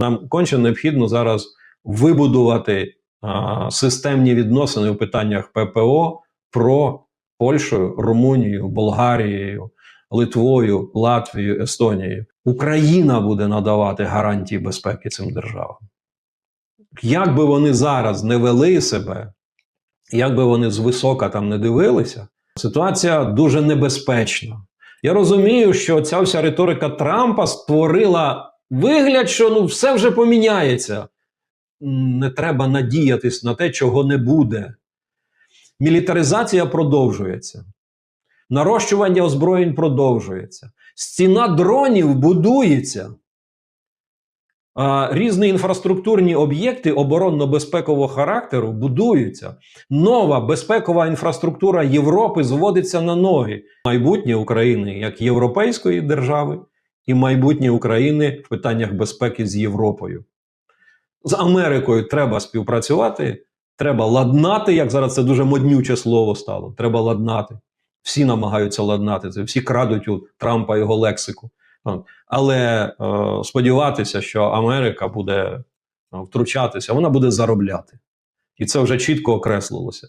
Нам конче необхідно зараз вибудувати а, системні відносини у питаннях ППО про Польщею, Румунією, Болгарією, Литвою, Латвією, Естонією. Україна буде надавати гарантії безпеки цим державам. Як би вони зараз не вели себе, як би вони звисока там не дивилися, ситуація дуже небезпечна. Я розумію, що ця вся риторика Трампа створила вигляд, що ну все вже поміняється. Не треба надіятись на те, чого не буде. Мілітаризація продовжується. Нарощування озброєнь продовжується. Стіна дронів будується. Різні інфраструктурні об'єкти оборонно-безпекового характеру будуються. Нова безпекова інфраструктура Європи зводиться на ноги. Майбутнє України як європейської держави і майбутнє України в питаннях безпеки з Європою. З Америкою треба співпрацювати, треба ладнати, як зараз це дуже моднюче слово стало. Треба ладнати. Всі намагаються ладнати це, всі крадуть у Трампа його лексику. Але е, сподіватися, що Америка буде е, втручатися, вона буде заробляти. І це вже чітко окреслилося.